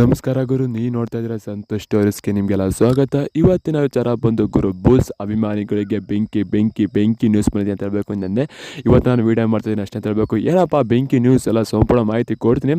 ನಮಸ್ಕಾರ ಗುರು ನೀ ನೋಡ್ತಾ ಇದ್ದೀರಾ ಸಂತೋಷ್ ಸ್ಟೋರೀಸ್ಗೆ ನಿಮಗೆಲ್ಲ ಸ್ವಾಗತ. ಇವತ್ತಿನ ವಿಚಾರ ಬಂದು ಗುರು, ಬುಲ್ಸ್ ಅಭಿಮಾನಿಗಳಿಗೆ ಬೆಂಕಿ ಬೆಂಕಿ ಬೆಂಕಿ ನ್ಯೂಸ್ ಬಂದಿದೆ ಅಂತ ಹೇಳಬೇಕು ನೆನ್ನೆ ಇವತ್ತು ನಾನು ವೀಡಿಯೋ ಮಾಡ್ತಿದ್ದೀನಿ ಅಷ್ಟೇ ಅಂತ ಹೇಳಬೇಕು. ಏನಪ್ಪ ಬೆಂಕಿ ನ್ಯೂಸ್ ಎಲ್ಲ ಸಂಪೂರ್ಣ ಮಾಹಿತಿ ಕೊಡ್ತೀನಿ.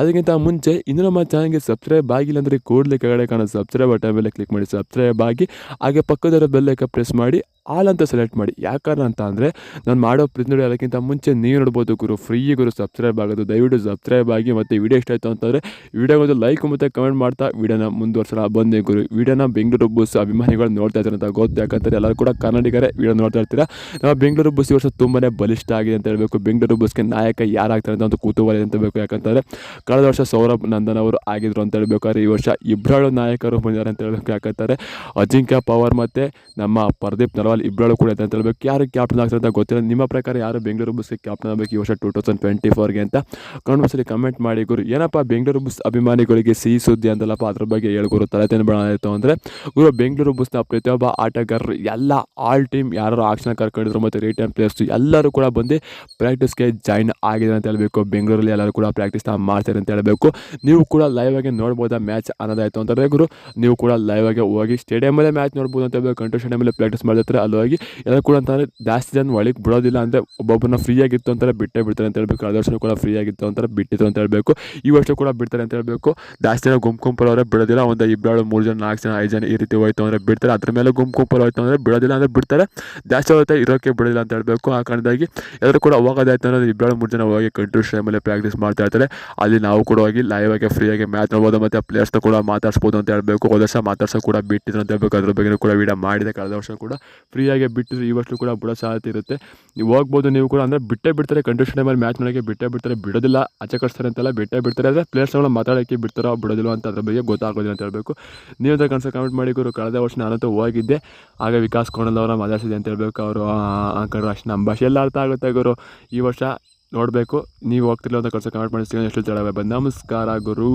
ಅದಕ್ಕಿಂತ ಮುಂಚೆ ಇನ್ನೂ ನಮ್ಮ ಚಾನಲ್ಗೆ ಸಬ್ಸ್ಕ್ರೈಬ್ ಆಗಿಲ್ಲ ಅಂದರೆ ಕೂಡಲೇ ಕೆಳಗಡೆ ಕಾಣೋ ಸಬ್ಸ್ಕ್ರೈಬ್ ಬಟನ್ ಮೇಲೆ ಕ್ಲಿಕ್ ಮಾಡಿ ಸಬ್ಸ್ಕ್ರೈಬ್ ಆಗಿ ಹಾಗೆ ಪಕ್ಕದ ಬೆಲ್ಲೈಕ ಪ್ರೆಸ್ ಮಾಡಿ ಆಲ್ ಅಂತ ಸೆಲೆಕ್ಟ್ ಮಾಡಿ ಯಾಕಂದ್ರೆ ಅಂತ ಅಂದರೆ, ನಾನು ಮಾಡೋ ಪ್ರತಿನಿಧಿ ಅದಕ್ಕಿಂತ ಮುಂಚೆ ನೀವು ನೋಡ್ಬೋದು ಗುರು. ಫ್ರೀ ಗುರು ಸಬ್ಸ್ಕ್ರೈಬ್ ಆಗೋದು. ದಯವಿಟ್ಟು ಸಬ್ಸ್ಕ್ರೈಬ್ ಆಗಿ ಮತ್ತು ವಿಡಿಯೋ ಇಷ್ಟ ಆಯಿತು ಅಂತಂದರೆ ವಿಡಿಯೋ ಒಂದು ಲೈಕ್ ಮತ್ತು ಕಮೆಂಟ್ ಮಾಡ್ತಾ ವಿಡಿಯೋನ ಮುಂದುವರ್ಸೋಣ. ಬಂದೆ ಗುರು. ವಿಡಿಯೋನ ಬೆಂಗಳೂರು ಬಸ್ ಅಭಿಮಾನಿಗಳು ನೋಡ್ತಾ ಇದ್ದಾರೆ ಅಂತ ಗೊತ್ತು. ಯಾಕಂದರೆ ಎಲ್ಲರೂ ಕೂಡ ಕನ್ನಡಿಗರೇ ವಿಡಿಯೋ ನೋಡ್ತಾ ಇರ್ತೀರಾ? ನಮ್ಮ ಬೆಂಗಳೂರು ಬಸ್ ಈ ವರ್ಷ ತುಂಬಾ ಬಲಿಷ್ಠ ಆಗಿದೆ ಅಂತ ಹೇಳಬೇಕು. ಬೆಂಗಳೂರು ಬಸ್ಗೆ ನಾಯಕ ಯಾರಾಗ್ತಾರೆ ಅಂತ ಒಂದು ಕುತೂಹಲ ಅಂತ ಬೇಕು ಯಾಕಂತಂದರೆ, ಕಳೆದ ವರ್ಷ ಸೌರಭ್ ನಂದನ್ ಅವರು ಆಗಿದ್ರು ಅಂತ ಹೇಳ್ಬೇಕಾದ್ರೆ ಈ ವರ್ಷ ಇಬ್ಬರು ನಾಯಕರು ಬಂದಿದ್ದಾರೆ ಅಂತ ಹೇಳಬೇಕು. ಯಾಕಂತಾರೆ ಅಜಿಂಕ್ಯ ಪವರ್ ಮತ್ತು ನಮ್ಮ ಪ್ರದೀಪ್ ನರ್ವಾಲ್ ಇಬ್ಬರು ಕೂಡ ಇದೆ ಅಂತ ಹೇಳ್ಬೇಕು. ಯಾರು ಕ್ಯಾಪ್ಟನ್ ಆಗ್ತಾರೆ ಅಂತ ಗೊತ್ತಿಲ್ಲ. ನಿಮ್ಮ ಪ್ರಕಾರ ಯಾರು ಬೆಂಗಳೂರು ಬಸ್ಗೆ ಕ್ಯಾಪ್ಟನ್ ಆಗಬೇಕು ಈ ವರ್ಷ ಟೂ ತೌಸಂಡ್ ಟ್ವೆಂಟಿ ಫೋರ್ಗೆ ಅಂತ ಕಮೆಂಟ್ ಬಾಕ್ಸಲ್ಲಿ ಕಮೆಂಟ್ ಮಾಡಿ ಗುರು. ಏನಪ್ಪ ಬೆಂಗಳೂರು ಬಸ್ ಅಭಿಮಾನಿಗಳಿಗೆ ಸಿಹಿ ಸುದ್ದಿ ಅಂತಲ್ಲಪ್ಪ? ಅದ್ರ ಬಗ್ಗೆ ಹೇಳ್ಗುರು. ತಲೆ ತಿನ್ಬೇಡ ಆಯಿತು ಅಂದರೆ ಗುರು, ಬೆಂಗಳೂರು ಬುಸ್ನ ಪ್ರತಿಯೊಬ್ಬ ಆಟಗಾರರು, ಎಲ್ಲ ಆಲ್ ಟೀಮ್ ಯಾರು ಆಕ್ಷನ್ ಕರ್ಕೊಂಡಿದ್ರು ಮತ್ತು ರಿಟರ್ನ್ ಪ್ಲೇಯರ್ಸು ಎಲ್ಲರೂ ಕೂಡ ಬಂದು ಪ್ರಾಕ್ಟೀಸ್ಗೆ ಜಾಯ್ನ್ ಆಗಿದೆ ಅಂತ ಹೇಳಬೇಕು. ಬೆಂಗಳೂರಲ್ಲಿ ಎಲ್ಲರೂ ಕೂಡ ಪ್ರಾಕ್ಟೀಸ್ನ ಮಾಡ್ತಾರೆ ಅಂತ ಹೇಳಬೇಕು. ನೀವು ಕೂಡ ಲೈವ್ ಆಗಿ ನೋಡ್ಬೋದಾ ಮ್ಯಾಚ್ ಅನ್ನೋದಾಯಿತು ಅಂತಂದರೆ ಗುರು. ನೀವು ಕೂಡ ಲೈವ್ ಆಗಿ ಹೋಗಿ ಸ್ಟೇಡಿಯಮಲ್ಲೇ ಮ್ಯಾಚ್ ನೋಡ್ಬೋದು ಅಂತ ಹೇಳ್ಬೇಕು. ಕಂಟ್ರೋ ಸ್ಟೇಡಿಯಮಲ್ಲಿ ಪ್ರಾಕ್ಟೀಸ್ ಮಾಡಿರ್ತಾರೆ ಹೋಗಿ ಎಲ್ಲರೂ ಕೂಡ ಅಂತಂದರೆ ಜಾಸ್ತಿ ಜನ ಒಳಗೆ ಬಿಡೋದಿಲ್ಲ ಅಂದರೆ ಒಬ್ಬೊಬ್ಬರನ್ನ ಫ್ರೀ ಆಗಿತ್ತು ಅಂತಾರೆ, ಬಿಟ್ಟೇ ಬಿಡ್ತಾರೆ ಅಂತ ಹೇಳ್ಬೇಕು. ಕಳೆದ ವರ್ಷ ಕೂಡ ಫ್ರೀ ಆಗಿತ್ತು ಅಂತಾರೆ, ಬಿಟ್ಟಿತ್ತು ಅಂತ ಹೇಳಬೇಕು. ಈ ವರ್ಷ ಕೂಡ ಬಿಡ್ತಾರೆ ಅಂತ ಹೇಳಬೇಕು. ಜಾಸ್ತಿ ಜನ ಗುಂಪು ಗುಂಪಲ್ಲಿ ಅವರೇ ಬಿಡೋದಿಲ್ಲ. ಒಂದು ಇಬ್ಬರು ಮೂರು ಜನ, ನಾಲ್ಕು ಜನ, ಐದು ಜನ ಈ ರೀತಿ ಹೋಯ್ತು ಅಂದರೆ ಬಿಡ್ತಾರೆ. ಅದ್ರ ಮೇಲೆ ಗುಂಪು ಗುಂಪಲ್ಲಿ ಹೋಯ್ತು ಅಂದರೆ ಬಿಡೋದಿಲ್ಲ ಅಂದರೆ ಬಿಡ್ತಾರೆ. ಜಾಸ್ತಿ ಹೋಗುತ್ತೆ ಇರೋಕ್ಕೆ ಬಿಡೋದಿಲ್ಲ ಅಂತ ಹೇಳಬೇಕು. ಆ ಕಾರಣದಾಗಿ ಎಲ್ಲರೂ ಕೂಡ ಹೋಗೋದಾಯ್ತು ಅಂದರೆ ಇಬ್ಬರು ಮೂರು ಜನ ಹೋಗಿ ಕಂಟ್ರೋಲ್ ಮೇಲೆ ಪ್ರಾಕ್ಟೀಸ್ ಮಾಡ್ತಾ ಇರ್ತಾರೆ. ಅಲ್ಲಿ ನಾವು ಕೂಡ ಹೋಗಿ ಲೈವ್ ಆಗಿ ಫ್ರೀಯಾಗಿ ಮ್ಯಾಚ್ ನೋಡ್ಬೋದು ಮತ್ತು ಪ್ಲೇಯರ್ಸ್ ಕೂಡ ಮಾತಾಡ್ಸ್ಬೋದು ಅಂತ ಹೇಳಬೇಕು. ಹೋದ ವರ್ಷ ಮಾತಾಡ್ಸೋ ಕೂಡ ಬಿಟ್ಟಿದ್ರು ಅಂತ ಹೇಳ್ಬೇಕು. ಅದ್ರ ಬಗ್ಗೆ ಕೂಡ ವಿಡಿಯೋ ಮಾಡಿದೆ. ಕಳೆದ ವರ್ಷ ಕೂಡ ಫ್ರೀಯಾಗಿ ಬಿಟ್ಟರೆ ಈ ವರ್ಷ ಕೂಡ ಬಿಡೋ ಸಾಧ್ಯತೆ ಇರುತ್ತೆ. ನೀವು ಹೋಗ್ಬೋದು ನೀವು ಕೂಡ ಅಂದರೆ ಬಿಟ್ಟೇ ಬಿಡ್ತಾರೆ ಕಂಡೀಷನ್ ಟೈಮಲ್ಲಿ ಮ್ಯಾಚ್ ಮಾಡೋಕ್ಕೆ ಬಿಟ್ಟೇ ಬಿಡ್ತಾರೆ, ಬಿಡೋದಿಲ್ಲ, ಆಚೆ ಕಳಿಸ್ತಾರೆ ಅಂತೆಲ್ಲ ಬಿಟ್ಟೇ ಬಿಡ್ತಾರೆ. ಅಂದರೆ ಪ್ಲೇಯರ್ಸ್ಗಳನ್ನ ಮಾತಾಡೋಕ್ಕೆ ಬಿಡ್ತಾರೋ ಬಿಡೋದಿಲ್ಲ ಅಂತ ಅದ್ರ ಬಗ್ಗೆ ಗೊತ್ತಾಗೋದಿಲ್ಲ ಅಂತ ಹೇಳಬೇಕು. ನೀವು ಅಂತ ಕನ್ಸ ಕಮೆಂಟ್ ಮಾಡಿ ಗುರು. ಕಳೆದ ವರ್ಷ ನಾನಂತೂ ಹೋಗಿದ್ದೆ. ಆಗ ವಿಕಾಸ್ ಕೋಣಲ್ ಅವರ ಮಾತಾಡ್ಸಿದೆ ಅಂತ ಹೇಳ್ಬೇಕು. ಅವರು ಅಂಕರು ಅಷ್ಟು ನಮ್ಮ ಭಾಷೆ ಎಲ್ಲ ಅರ್ಥ ಆಗುತ್ತೆ ಗುರು. ಈ ವರ್ಷ ನೋಡಬೇಕು. ನೀವು ಹೋಗ್ತಿಲ್ಲ ಅಂತ ಕನ್ಸ ಕಮೆಂಟ್ ಮಾಡಿ ಎಷ್ಟು ಬಂದು? ನಮಸ್ಕಾರ ಗುರು.